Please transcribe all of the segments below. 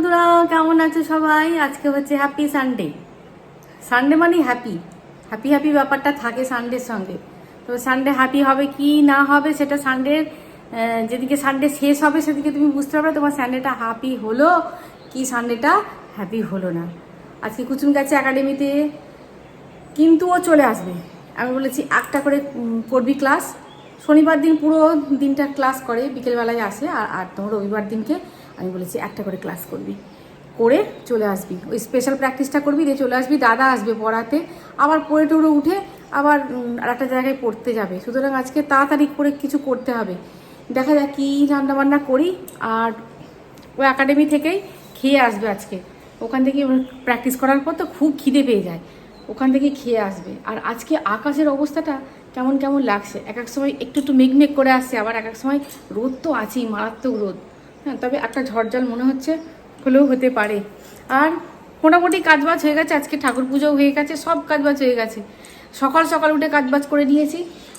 বন্ধুরা, কেমন আছো সবাই? আজকে হচ্ছে হ্যাপি সানডে সানডে মানে হ্যাপি হ্যাপি হ্যাপি ব্যাপারটা থাকে সানডের সঙ্গে। তো সানডে হ্যাপি হবে কি না হবে সেটা সানডের যেদিকে সানডে শেষ হবে সেদিকে তুমি বুঝতে পারবে তোমার সানডেটা হ্যাপি হলো কি সানডেটা হ্যাপি হলো না। আজকে কুচুম গেছে একাডেমিতে কিন্তু ও চলে আসবে। আমি বলেছি, একটা করে করবি ক্লাস শনিবার দিন পুরো দিনটা ক্লাস করে, বিকেলবেলায় আসে আর তোমার রবিবার দিনকে আমি বলেছি, একটা করে ক্লাস করবি। করে চলে আসবি। ওই স্পেশাল প্র্যাকটিসটা করবি, দিয়ে চলে আসবি, দাদা আসবে পড়াতে। আবার পড়ে টড়ে উঠে আবার আর একটা জায়গায় পড়তে যাবে। সুতরাং আজকে তাড়াতাড়ি করে কিছু করতে হবে। দেখা যাক কী রান্নাবান্না করি, আর ও একাডেমি থেকেই খেয়ে আসবে আজকে। ওখান থেকে প্র্যাকটিস করার পর তো খুব খিদে পেয়ে যায়। ওখান থেকে খেয়ে আসবে। আর আজকে আকাশের অবস্থাটা কেমন কেমন লাগছে? এক এক সময় একটু একটু মেঘমেঘ করে আসছে, আবার এক এক সময় রোদ তো আছেই, মারাত্মক রোদ। হ্যাঁ তবে একটা ঝড়জল মনে হচ্ছে হলেও হতে পারে। আর মোটামুটি কাজবাজ হয়ে গেছে, আজকে ঠাকুর পুজোও হয়ে গেছে, সব কাজবাজ হয়ে গেছে। সকাল সকাল উঠে কাজবাজ করে নিয়েছি।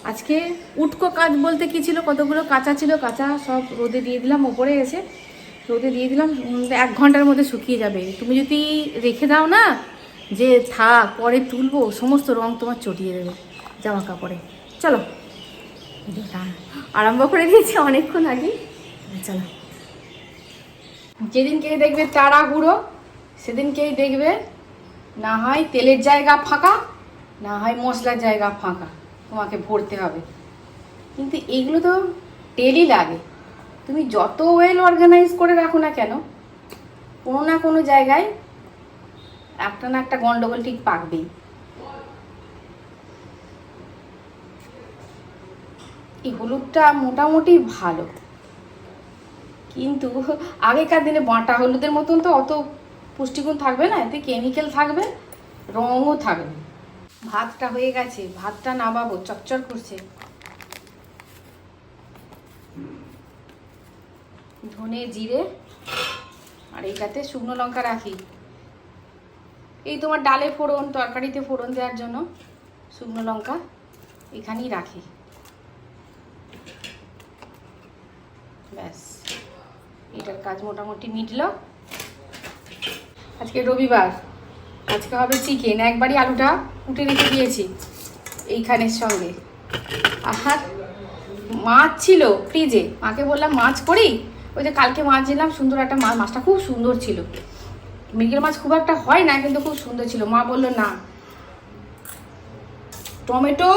আজকে উটকো কাজ বলতে কি ছিল, কতগুলো কাঁচা ছিল, কাঁচা সব রোদে দিয়ে দিলাম, ওপরে এসে রোদে দিয়ে দিলাম এক ঘণ্টার মধ্যে শুকিয়ে যাবে। তুমি যদি রেখে দাও না, যে থাক, পরে তুলবো, সমস্ত রং তোমার চটিয়ে দেবে জামা কাপড়ে চলো, আরম্ভ করে দিয়েছি অনেকক্ষণ আগে চলো। যেদিনকেই দেখবে চারা গুঁড়ো, সেদিনকেই দেখবে না হয় তেলের জায়গা ফাঁকা, না হয় মশলার জায়গা ফাঁকা। তোমাকে ভরতে হবে। কিন্তু এগুলো তো ডেলি লাগে। তুমি যত ওয়েল অর্গানাইজ করে রাখো না কেন, কোনো না কোনো জায়গায় একটা না একটা গন্ডগোল ঠিক পাকবেই। এই হলুদটা মোটামুটি ভালো। কিন্তু আগেকার দিনে বাটা হলুদের মতন তো অত পুষ্টিগুণ থাকবে না, এতে কেমিক্যাল থাকবে, রঙও থাকবে। ভাতটা হয়ে গেছে, ভাতটা নামাবো চকচর করছে। ধনে জিরে, আর এইটাতে শুকনো লঙ্কা রাখি। এই তোমার ডালে ফোড়ন, তরকারিতে ফোড়ন দেওয়ার জন্য শুকনো লঙ্কা এখানেই রাখি। ব্যাস। এটার কাজ মোটামুটি মিটলো। আজকে রবিবার। আজকে হবে চিকেন একবারই আলুটা কুটে রেখে দিয়েছি এইখানের সঙ্গে। আর মাছ ছিল ফ্রিজে মাকে বললাম, মাছ করি? ওই যে কালকে মাছ দিলাম, সুন্দর একটা মাছ। মাছটা খুব সুন্দর ছিল। মৃগেল মাছ খুব একটা হয় না, কিন্তু খুব সুন্দর ছিল। মা বলল, না। টমেটো,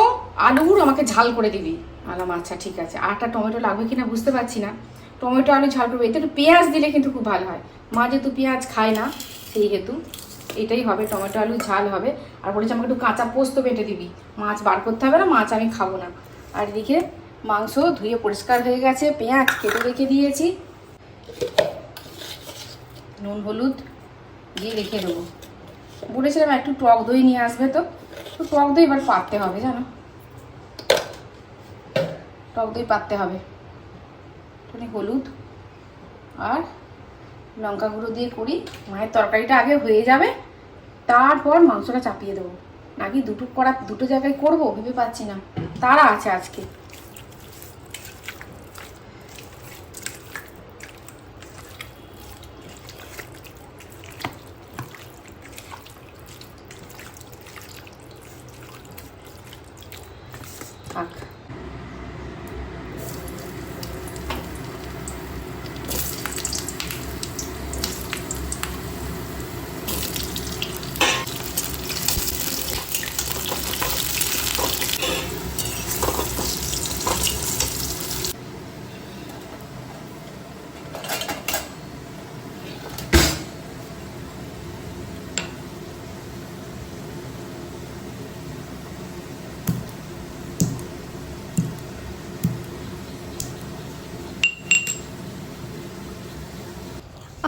আলুর আমাকে ঝাল করে দিবি। আলাম আচ্ছা ঠিক আছে। আরটা টমেটো লাগবে কিনা বুঝতে পারছি না। টমেটো, আলু, ঝাল করবে। এতে একটু পেঁয়াজ দিলে কিন্তু খুব ভালো হয়। মা যেহেতু পেঁয়াজ খায় না, সেই হেতু এটাই হবে, টমেটো, আলু, ঝাল হবে। আর বলেছে আমাকে একটু কাঁচা পোস্ত বেটে দিবি। মাছ বার করতে হবে না, মাছ আমি খাব না। আর এদিকে মাংস ধুয়ে পরিষ্কার হয়ে গেছে, পেঁয়াজ কেটে রেখে দিয়েছি। নুন, হলুদ দিয়ে রেখে দেবো। বলেছিলাম একটু টক দই নিয়ে আসবে তো। তো টক দই এবার পাততে হবে, জানো? টক দই পাততে হবে। একটুখানি হলুদ আর লঙ্কা গুঁড়ো দিয়ে করি। মায়ের তরকারিটা আগে হয়ে যাবে, তারপর মাংসটা চাপিয়ে দেবো। নাকি দুটো করা দুটো জায়গায় করব ভেবে পাচ্ছি না। তারা আছে আজকে থাক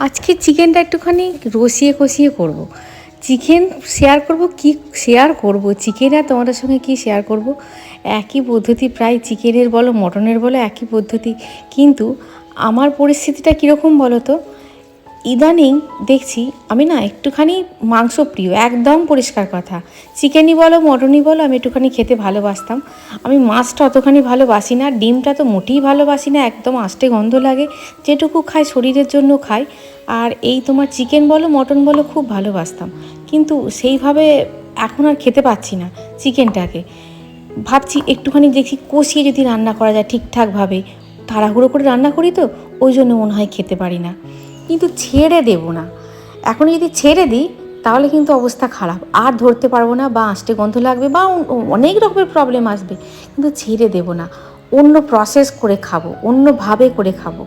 আজকে চিকেনটা একটুখানি রসিয়ে কষিয়ে করব। চিকেন শেয়ার করব কি শেয়ার করব? চিকেন আর তোমাদের সঙ্গে কি শেয়ার করব? একই পদ্ধতি, প্রায় চিকেনের বলো, মটনের বলো, একই পদ্ধতি। কিন্তু আমার পরিস্থিতিটা কীরকম বলো তো ইদানিং দেখছি আমি না একটুখানি মাংস প্রিয় একদম পরিষ্কার কথা। চিকেনই বলো, মটনই বলো, আমি একটুখানি খেতে ভালোবাসতাম। আমি মাছটা অতখানি ভালোবাসি না, ডিমটা তো মোটেই ভালোবাসি না, একদম আষ্টে গন্ধ লাগে, যেটুকু খাই শরীরের জন্য খাই। আর এই তোমার চিকেন বলো, মটন বলো, খুব ভালোবাসতাম। কিন্তু সেইভাবে এখন আর খেতে পাচ্ছি না চিকেনটাকে। ভাবছি একটুখানি দেখি কষিয়ে যদি রান্না করা যায় ঠিকঠাকভাবে। তাড়াহুড়ো করে রান্না করি তো, ওই জন্য মনে হয় খেতে পারি না। কিন্তু ছেড়ে দেব না। এখন যদি ছেড়ে দিই, তাহলে কিন্তু অবস্থা খারাপ। আর ধরতে পারব না বা আষ্টে গন্ধ লাগবে বা অনেক রকমের প্রবলেম আসবে। কিন্তু ছেড়ে দেব না। অন্য প্রসেস করে খাব, অন্যভাবে করে খাব।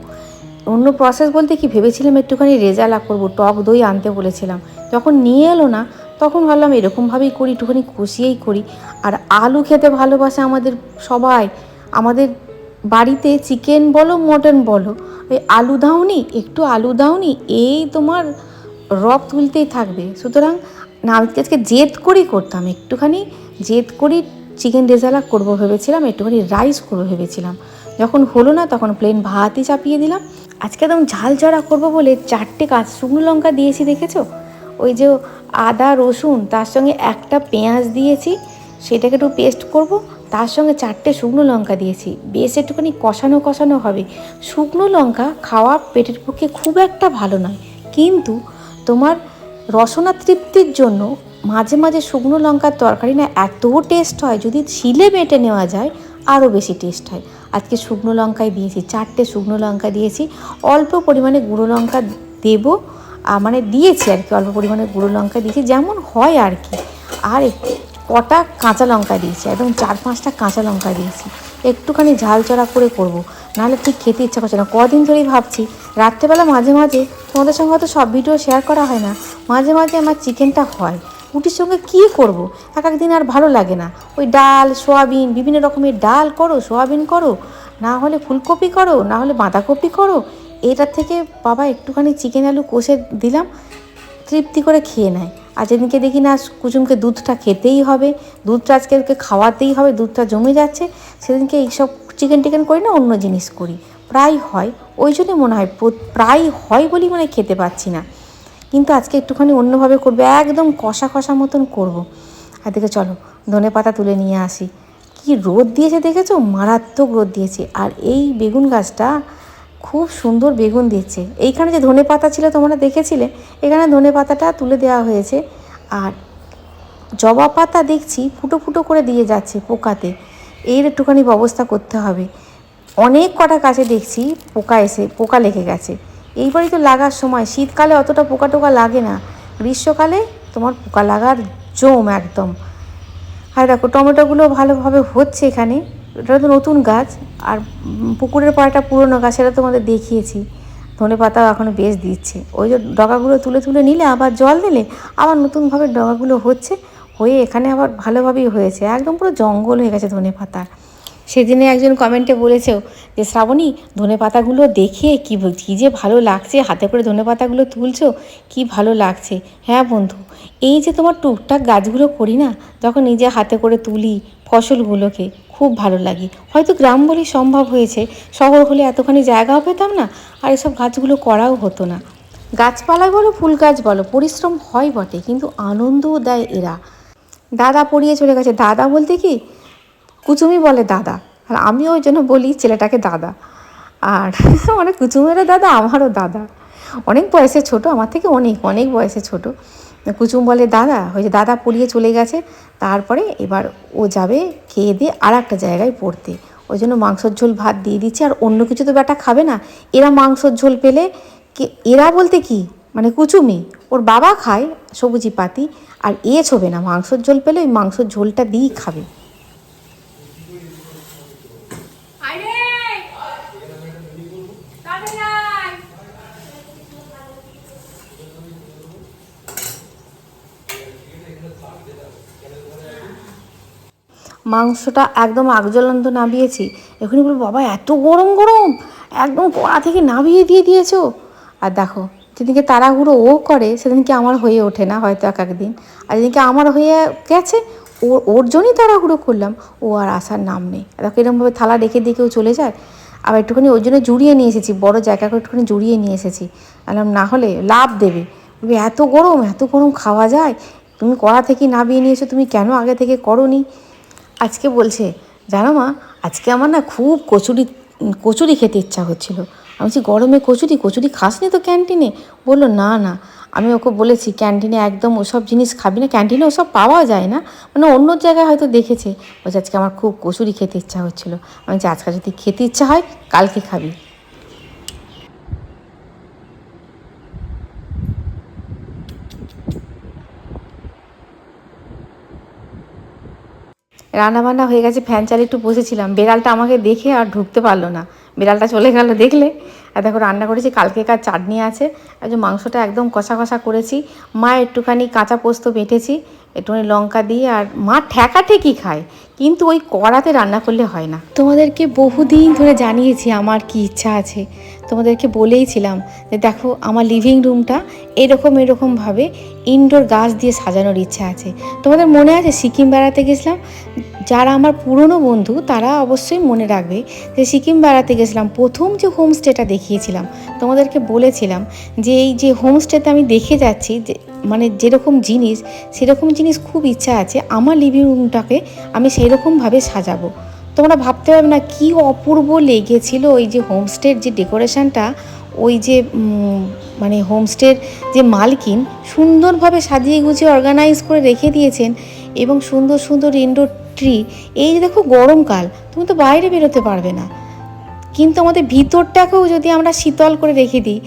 অন্য প্রসেস বলতে কি, ভেবেছিলাম একটুখানি রেজালা করব, টক দই আনতে বলেছিলাম। যখন নিয়ে এলো না, তখন ভাবলাম এরকমভাবেই করি, একটুখানি কষিয়েই করি। আর আলু খেতে ভালোবাসে আমাদের সবাই। আমাদের বাড়িতে চিকেন বলো মটন বলো, ওই আলু দাওনি, একটু আলু দাওনি, এই তোমার রব তুলতেই থাকবে। সুতরাং না আজকে জেদ করেই করতাম, একটুখানি জেদ করি চিকেন রেজালা করব ভেবেছিলাম, একটুখানি রাইস করব ভেবেছিলাম। যখন হলো না, তখন প্লেন ভাতই চাপিয়ে দিলাম। আজকে একদম ঝাল চড়া করব বলে চারটে কাঁচ শুকনো লঙ্কা দিয়েছি, দেখেছ? ওই যে আদা, রসুন, তার সঙ্গে একটা পেঁয়াজ দিয়েছি, সেটাকে একটু পেস্ট করব তার সঙ্গে চারটে শুকনো লঙ্কা দিয়েছি। বেশ একটুখানি কষানো কষানো হবে। শুকনো লঙ্কা খাওয়া পেটের পক্ষে খুব একটা ভালো নয়। কিন্তু তোমার রসনা তৃপ্তির জন্য মাঝে মাঝে শুকনো লঙ্কার তরকারি না এত টেস্ট হয়, যদি শিলে বেটে নেওয়া যায় আরও বেশি টেস্ট হয়। আজকে শুকনো লঙ্কায় দিয়েছি, চারটে শুকনো লঙ্কা দিয়েছি। অল্প পরিমাণে গুঁড়ো লঙ্কা দেব মানে দিয়েছি আর কি, অল্প পরিমাণে গুঁড়ো লঙ্কা দিয়েছি, যেমন হয় আর কি। আর একটু কটা কাঁচা লঙ্কা দিয়েছি, একদম চার পাঁচটা কাঁচা লঙ্কা দিয়েছি। একটুখানি ঝাল চড়া করে করব। নাহলে ঠিক খেতে ইচ্ছা করছে না। কদিন ধরেই ভাবছি, রাত্রেবেলা মাঝে মাঝে তোমাদের সঙ্গে হয়তো সব ভিডিও শেয়ার করা হয় না, মাঝে মাঝে আমার চিকেনটা হয়। রুটির সঙ্গে কী করব? এক একদিন আর ভালো লাগে না। ওই ডাল, সোয়াবিন, বিভিন্ন রকমের ডাল করো, সোয়াবিন করো, না হলে ফুলকপি করো, না হলে বাঁধাকপি করো। এটার থেকে বাবা একটুখানি চিকেন আলু কষে দিলাম তৃপ্তি করে খেয়ে নেয়। আর যেদিনকে দেখি না কুসুমকে দুধটা খেতেই হবে, দুধটা আজকে ওকে খাওয়াতেই হবে, দুধটা জমে যাচ্ছে, সেদিনকে এইসব চিকেন টিকেন করি না, অন্য জিনিস করি। প্রায় হয়, ওই জন্য মনে হয় প্র- প্রায় হয় বলেই মনে খেতে পাচ্ছি না। কিন্তু আজকে একটুখানি অন্যভাবে করব, একদম কষা কষা মতন করব। আর দেখে চলো, ধনে পাতা তুলে নিয়ে আসি। কি রোদ দিয়েছে দেখেছ? মারাত্মক রোদ দিয়েছে। আর এই বেগুন গাছটা খুব সুন্দর বেগুন দিচ্ছে। এইখানে যে ধনে পাতা ছিল তোমরা দেখেছিলে, এখানে ধনে পাতাটা তুলে দেওয়া হয়েছে। আর জবা পাতা দেখছি ফুটো ফুটো করে দিয়ে যাচ্ছে পোকাতে। এর একটুখানি ব্যবস্থা করতে হবে। অনেক কটা গাছে দেখছি পোকা এসে, পোকা লেগে গেছে। এইবারই তো লাগার সময়। শীতকালে অতটা পোকা টোকা লাগে না। গ্রীষ্মকালে তোমার পোকা লাগার জম একদম। আর দেখো, টমেটোগুলো ভালোভাবে হচ্ছে এখানে। এটা তো নতুন গাছ। আর পুকুরের পাড়াটা পুরনো গাছ, সেটা তোমাদের দেখিয়েছি। ধনে পাতাও এখনও বেশ দিচ্ছে। ওই যে ডগাগুলো তুলে তুলে নিলে, আবার জল দিলে, আবার নতুনভাবে ডগাগুলো হচ্ছে, হয়ে এখানে আবার ভালোভাবেই হয়েছে। একদম পুরো জঙ্গল হয়ে গেছে ধনে পাতার সেদিনে একজন কমেন্টে বলেছেও যে, শ্রাবণী, ধনে পাতাগুলো দেখে কি কি যে ভালো লাগছে, হাতে করে ধনে পাতাগুলো তুলছো, কি ভালো লাগছে। হ্যাঁ বন্ধু, এই যে তোমার টুকটাক গাছগুলো করি না, যখন নিজে হাতে করে তুলি ফসলগুলোকে খুব ভালো লাগে। হয়তো গ্রাম বলেই সম্ভব হয়েছে, শহর হলে এতখানি জায়গাও পেতাম না, আর এসব গাছগুলো করাও হতো না। গাছপালা বলো, ফুল গাছ বলো, পরিশ্রম হয় বটে, কিন্তু আনন্দও দেয় এরা। দাদা পড়িয়ে চলে গেছে। দাদা বলতে কি? কুচুমি বলে দাদা। আর আমিও ওই জন্য বলি ছেলেটাকে দাদা। আর অনেক কুচুমেরও দাদা, আমারও দাদা। অনেক বয়সে ছোট, আমার থেকে অনেক অনেক বয়সে ছোট। কুচুম বলে, দাদা, হয়েছে, দাদা পড়িয়ে চলে গেছে। তারপরে এবার ও যাবে খেয়ে দিয়ে আর একটা জায়গায় পড়তে। ওই জন্য মাংসর ঝোল ভাত দিয়ে দিচ্ছে। আর অন্য কিছু তো বেটা খাবে না। এরা মাংসর ঝোল পেলে এরা বলতে কি? মানে কুচুমি, ওর বাবা খায় সবুজি পাতি, আর এ ছোবে না। মাংসর ঝোল পেলে ওই মাংসর ঝোলটা দিয়েই খাবে। মাংসটা একদম আগ জ্বলন্ত নামিয়েছি। এখনই বলব, বাবা, এত গরম গরম! একদম কড়া থেকে নামিয়ে দিয়ে দিয়েছ! আর দেখো, যেদিনকে তাড়াহুড়ো ও করে, সেদিনকে আমার হয়ে ওঠে না, হয়তো এক একদিন আর যেদিনকে আমার হয়ে গেছে, ওর ওর জন্যই তাড়াহুড়ো করলাম। ও আর আসার নাম নেই। দেখো এরকমভাবে থালা রেখে দিয়ে কেউ চলে যায়? আবার একটুখানি ওর জন্য জুড়িয়ে নিয়ে এসেছি, বড় জায়গা করে একটুখানি জুড়িয়ে নিয়ে এসেছি। বললাম, না হলে লাভ দেবে। এত গরম এত গরম খাওয়া যায়? তুমি কড়া থেকে নামিয়ে নিয়েছো, তুমি কেন আগে থেকে করনি? আজকে বলছে, জানো মা, আজকে আমার না খুব কচুরি কচুরি খেতে ইচ্ছা হচ্ছিল আমি বলছি, গরমে কচুরি কচুরি খাসনি তো ক্যান্টিনে? বলল, না না। আমি ওকে বলেছি, ক্যান্টিনে একদম ওসব জিনিস খাবি না, ক্যান্টিনে ওসব পাওয়া যায় না। মানে অন্য জায়গায় হয়তো দেখেছে। বলছে, আজকে আমার খুব কচুরি খেতে ইচ্ছা হচ্ছিল আমি বলছি, আজকে যদি খেতে ইচ্ছা হয়, কালকে খাবি। রান্নাবান্না হয়ে গেছে, ফ্যান চালিয়ে একটু বসেছিলাম। বেড়ালটা আমাকে দেখে আর ঢুকতে পারল না। বেড়ালটা চলে গেল দেখলে। আর দেখো, রান্না করেছি কালকে কালকেকার চাটনি আছে। আর যে মাংসটা একদম কষা কষা করেছি। মা একটুখানি কাঁচা পোস্ত বেটেছি, একটুখানি লঙ্কা দিয়ে, আর মা ঠেকা ঠেকি খায়। কিন্তু ওই কড়াতে রান্না করলে হয় না। তোমাদেরকে বহুদিন ধরে জানিয়েছি, আমার কি ইচ্ছা আছে। তোমাদেরকে বলেইছিলাম যে দেখো, আমার লিভিং রুমটা এরকম এরকমভাবে ইনডোর গাছ দিয়ে সাজানোর ইচ্ছা আছে। তোমাদের মনে আছে সিকিম বেড়াতে গেছিলাম? যারা আমার পুরনো বন্ধু, তারা অবশ্যই মনে রাখবে যে সিকিম বেড়াতে গেছিলাম, প্রথম যে হোমস্টেটা দেখিয়েছিলাম, তোমাদেরকে বলেছিলাম যে এই যে হোমস্টেতে আমি দেখে যাচ্ছি যে মানে যেরকম জিনিস, সেরকম জিনিস খুব ইচ্ছা আছে, আমার লিভিং রুমটাকে আমি সেরকমভাবে সাজাবো। তোমরা ভাবতে পারবে না কী অপূর্ব লেগেছিল ওই যে হোমস্টের যে ডেকোরেশনটা, ওই যে মানে হোমস্টের যে মালকিন সুন্দরভাবে সাজিয়ে গুছিয়ে অর্গানাইজ করে রেখে দিয়েছেন এবং সুন্দর সুন্দর ইনডোর ট্রি এই দেখো গরমকাল, তুমি তো বাইরে বেরোতে পারবে না। কিন্তু আমাদের ভিতরটাকেও যদি আমরা শীতল করে রেখে দিই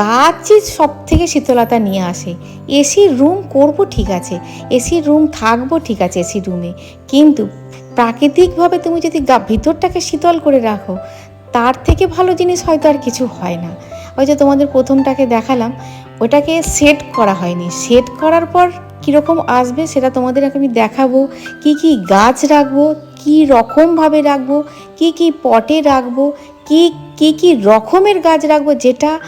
গাছই সব থেকে শীতলতা নিয়ে আসে। এসি রুম করব ঠিক আছে, এসি রুম থাকব ঠিক আছে এসি রুমে। কিন্তু প্রাকৃতিকভাবে তুমি যদি ভিতরটাকে শীতল করে রাখো, তার থেকে ভালো জিনিস হয়তো আর কিছু হয় না। ওই যে তোমাদের প্রথমটাকে দেখালাম, ওটাকে সেট করা হয়নি। সেট করার পর কীরকম আসবে সেটা তোমাদের আমি দেখাবো। কি কি গাছ রাখব, কি রকমভাবে রাখব, কি কি পটে রাখব, কি কি কি রকমের গাছ রাখব যেটা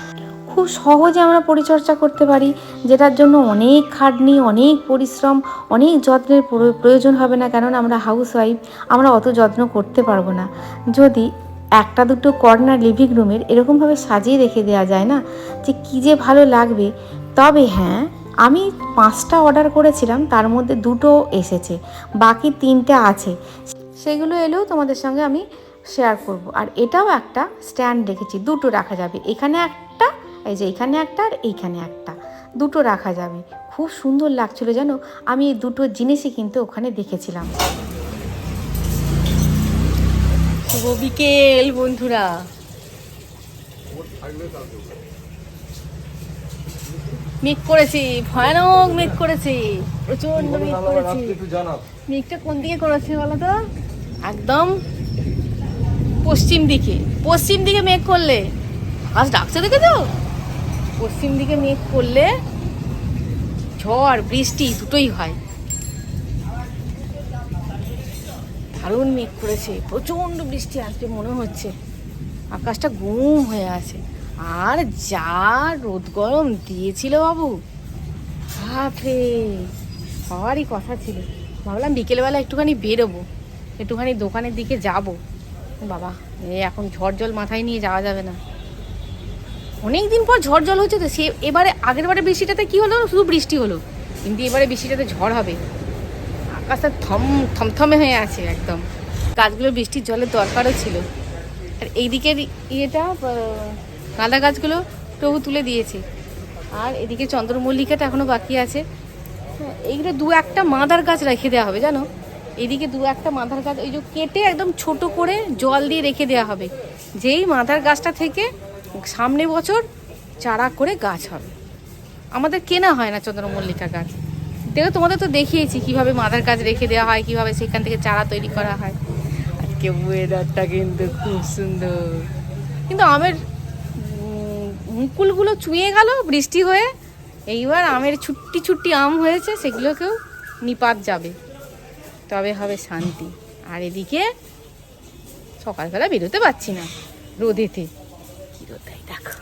খুব সহজে আমরা পরিচর্যা করতে পারি, যেটার জন্য অনেক খাটনি, অনেক পরিশ্রম, অনেক যত্নের প্রয়- প্রয়োজন হবে না। কারণ আমরা হাউস ওয়াইফ আমরা অত যত্ন করতে পারব না। যদি একটা দুটো কর্নার লিভিং রুমের এরকমভাবে সাজিয়ে রেখে দেওয়া যায় না যে কী যে ভালো লাগবে, তবে হ্যাঁ আমি পাঁচটা অর্ডার করেছিলাম তার মধ্যে দুটো এসেছে বাকি তিনটে আছে। সেগুলো এলেও তোমাদের সঙ্গে আমি শেয়ার করব। আর এটাও একটা স্ট্যান্ড রেখেছি দুটো রাখা যাবে। এখানে একটা এই যে এখানে একটা আর এইখানে একটা দুটো রাখা যাবে। খুব সুন্দর লাগছিল জানো? আমি এই দুটো জিনিসই কিন্তু ওখানে দেখেছিলাম। শুভ বিকেল বন্ধুরা। মেঘ করেছি ভয়ানক মেঘ করেছি প্রচণ্ড মেঘ করেছি। মেঘটা কোন দিকে করেছে বলো তো? একদম পশ্চিম দিকে। পশ্চিম দিকে মেঘ করলে। আকাশ ডাকছে দেখে তো? পশ্চিম দিকে মেঘ করলে ঝড় বৃষ্টি দুটোই হয়। দারুণ মেঘ করেছে। প্রচণ্ড বৃষ্টি আসবে মনে হচ্ছে। আকাশটা গুম হয়ে আছে। আর যা রোদ গরম দিয়েছিল বাবু। বাপরে হওয়ারই কথা ছিল। ভাবলাম বিকেলবেলা একটুখানি বেরোবো, একটুখানি দোকানের দিকে যাব। বাবা, এ এখন ঝড় জল মাথায় নিয়ে যাওয়া যাবে না। অনেক দিন পর ঝড় জল হচ্ছে তো, সে এবারে, আগের বারে বৃষ্টিটাতে কি হলো শুধু বৃষ্টি হলো। কিন্তু এবারে বৃষ্টিটাতে ঝড় হবে। আকাশটা থম, থমথমে হয়ে আছে একদম। গাছগুলো বৃষ্টির জলের দরকারও ছিল। আর এইদিকের ইয়েটা গাঁদা গাছগুলো প্রভু তুলে দিয়েছে। আর এদিকে চন্দ্রমল্লিকাটা এখনও বাকি আছে। হ্যাঁ, এইগুলো দু একটা মাদার গাছ রেখে দেওয়া হবে জানো? এদিকে দু একটা মাদার গাছ ওই যে কেটে একদম ছোট করে জল দিয়ে রেখে দেওয়া হবে। যেই মাদার গাছটা থেকে সামনে বছর চারা করে গাছ হবে। আমাদের কেনা হয় না চন্দ্রমল্লিকা গাছ। দেখো তোমাদের তো দেখিয়েছি কীভাবে মাদার গাছ রেখে দেওয়া হয় কীভাবে সেখান থেকে চারা তৈরি করা হয়। আজকে ওয়েদারটা কিন্তু খুব সুন্দর। কিন্তু আমের মুকুলগুলো চুঁয়ে গেল বৃষ্টি হয়ে। এইবার আমের ছুট্টি ছুট্টি আম হয়েছে, সেগুলোকেও নিপাত যাবে। তবে হবে শান্তি। আর এদিকে সকালবেলা বেরোতে পারছি না রোদেতে। কি রোদ দেয় দেখো?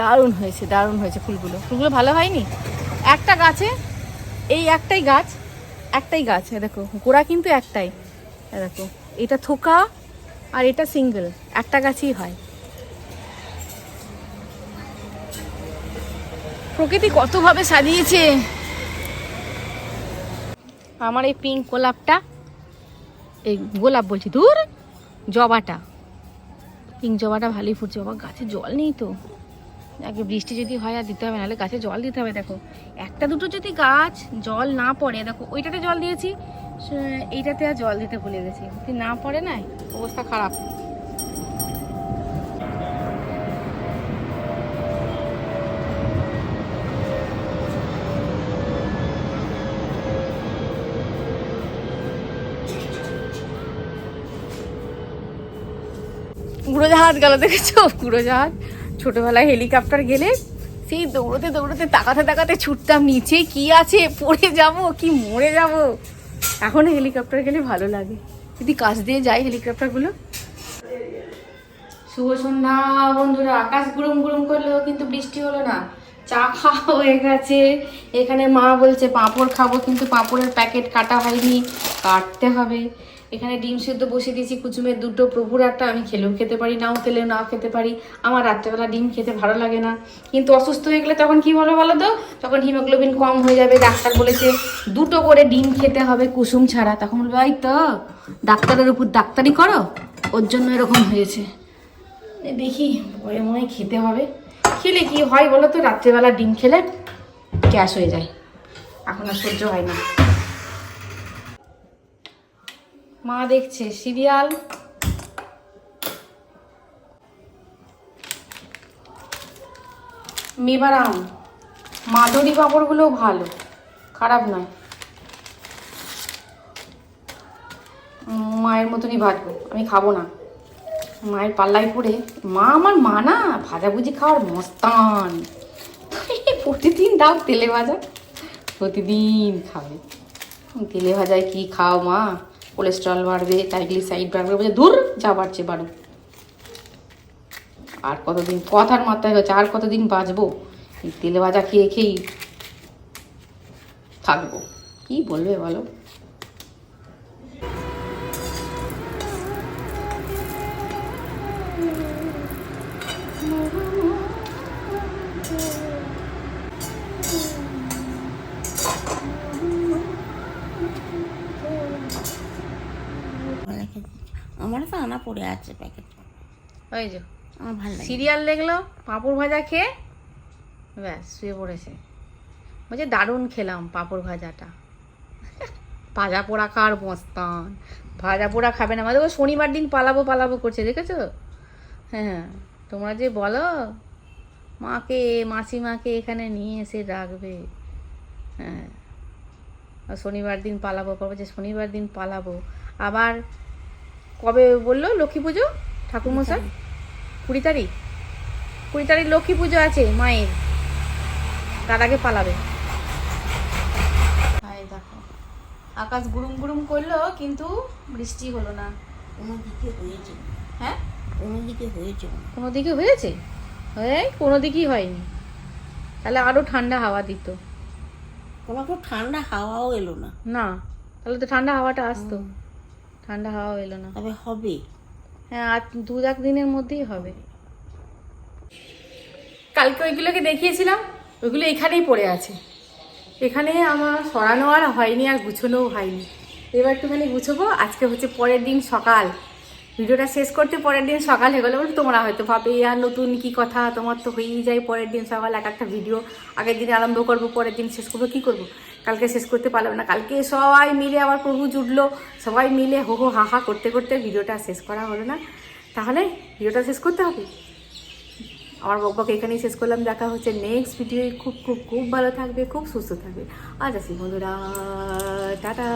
দারুণ হয়েছে দারুণ হয়েছে ফুলগুলো। ফুলগুলো ভালো হয়নি? একটা গাছে, এই একটাই গাছ একটাই গাছ। দেখো, গোড়া কিন্তু একটাই। দেখো এটা থোকা আর এটা সিঙ্গেল, একটা গাছই হয়। প্রকৃতি কতভাবে সাজিয়েছে? আমার এই পিঙ্ক গোলাপটা, এই গোলাপ বলছি দূর জবাটা। পিঙ্ক জবাটা ভালোই ফুটছে, বাবা, গাছে জল নেই তো। আগে বৃষ্টি যদি হয় আর দিতে হবে, নাহলে গাছে জল দিতে হবে, দেখো। একটা দুটো যদি গাছ জল না পড়ে, দেখো, ওইটাতে জল দিয়েছি এইটাতে আর জল দিতে ভুলে গেছি। যদি না পড়ে না, অবস্থা খারাপ। উড়োজাহাজ গেল দেখেছ? উড়োজাহাজ ছোটবেলায় হেলিকপ্টার গেলে সেই দৌড়তে দৌড়তে, তাকাতে তাকাতে ছুটতাম নিচে। কি আছে? পড়ে যাব কি মরে যাব? এখন হেলিকপ্টার গেলে ভালো লাগে। যদি কাজ দিয়ে যায় হেলিকপ্টারগুলো। শুভ সন্ধ্যা, বন্ধুরা। আকাশ গুরুম গুরুম করলেও কিন্তু বৃষ্টি হলো না। চা খাওয়া হয়ে গেছে। এখানে মা বলছে, পাঁপড় খাব, কিন্তু পাঁপড়ের প্যাকেট কাটা হয়নি। কাটতে হবে। এখানে ডিম সেদ্ধ বসিয়ে দিয়েছি, কুচুমের দুটো, প্রভুর একটা, আমি খেলেও খেতে পারি, নাও খেলেও নাও খেতে পারি। আমার রাত্রেবেলা ডিম খেতে ভালো লাগে না। কিন্তু অসুস্থ হয়ে গেলে তখন কি বলো বলো তো? তখন হিমোগ্লোবিন কম হয়ে যাবে, ডাক্তার বলেছে, দুটো করে ডিম খেতে হবে কুসুম ছাড়া। তখন বলবে, এই তো, ডাক্তারের উপর ডাক্তারি করো? ওর জন্য এরকম হয়েছে। দেখি পরে মনে খেতে হবে। খেলে কি হয় বলো তো? রাত্রেবেলা ডিম খেলে গ্যাস হয়ে যায়। এখন আর সহ্য হয় না। মা দেখছে, সিরিয়াল। মেবারাম, মাদুরি পাঁপড়গুলোও ভালো, খারাপ নয়। মায়ের মতনই ভাজবো, আমি খাব না। মায়ের পাল্লায় পড়ে, মা আমার মা না, ভাজাভুজি খাওয়ার মস্তান। প্রতিদিন দাও তেলে ভাজা, প্রতিদিন খাবে। তেলে ভাজায় কি খাও মা? কোলেস্ট্রল বাড়বে ট্রাইগ্লিসাইড বাড়বে, বলছে দূর যা বাড়ছে, বাড়ুক। আর কতদিন, কথার মাথায় হচ্ছে, আর কতদিন বাঁচবো? এই তেলে ভাজা খেয়ে খেয়েই থাকব। কি বলবে বলো? আমার পড়ে আছে প্যাকেট ওই যে। আমার ভালো লাগে। সিরিয়াল দেখল পাঁপড় ভাজা খেয়ে ব্যাস শুয়ে পড়েছে। বলছে দারুণ খেলাম পাঁপড় ভাজাটা। ভাজা পোড়া খাওয়ার মস্তান? ভাজা পোড়া খাবে না। আমাদের শনিবার দিন পালাবো পালাবো করছে দেখেছ? হ্যাঁ তোমরা যে বলো মাকে মাসিমাকে এখানে নিয়ে এসে রাখবে। হ্যাঁ আর শনিবার দিন পালাবো করব যে শনিবার দিন পালাবো। আবার কবে বলল? লক্ষ্মী পুজো? ঠাকুরমশাই? কুড়ি তারিখ? কুড়ি তারিখ লক্ষ্মী পুজো আছে মায়ের। তার আগে পালাবে। দেখো। আকাশ গুরুম গুরুম করল কিন্তু বৃষ্টি হলো না। কোনো দিকে হয়েছে। হ্যাঁ? কোনো দিকে হয়েছে। কোনো দিকে হয়েছে? এই কোনো দিকেই হয়নি। তাহলে আরও ঠান্ডা হাওয়া দিত। কোনো খুব ঠান্ডা হাওয়াও এলো না। না তাহলে তো ঠান্ডা হাওয়াটা আসতো। ঠান্ডা হাওয়া এলো না। তবে হবে। হ্যাঁ আর দু এক দিনের মধ্যেই হবে। কালকে ওইগুলোকে দেখিয়েছিলাম ওইগুলো এখানেই পড়ে আছে। এখানে আমার সরানো আর হয়নি আর গুছোনোও হয়নি। এবার একটুখানি গুছোবো আজকে হচ্ছে পরের দিন সকাল। ভিডিওটা শেষ করতে পরের দিন সকাল হয়ে গেলো বলে তোমরা হয়তো ভাবে আর নতুন কি কথা? তোমার তো হয়েই যায় পরের দিন সকাল এক একটা ভিডিও। আগের দিন আরম্ভ করব পরের দিন শেষ করব কী করব? কালকে শেষ করতে পারলাম না। কালকে সবাই মিলে আবার প্রভু জুটলো। সবাই মিলে হো হো হা হা করতে করতে ভিডিওটা শেষ করা হলো না। তাহলে ভিডিওটা শেষ করতে হবে। আমার বকবকে এখানেই শেষ করলাম। দেখা হচ্ছে নেক্সট ভিডিও খুব খুব খুব ভালো থাকবে, খুব সুস্থ থাকবে। আজ আসি বন্ধুরা। টাটা।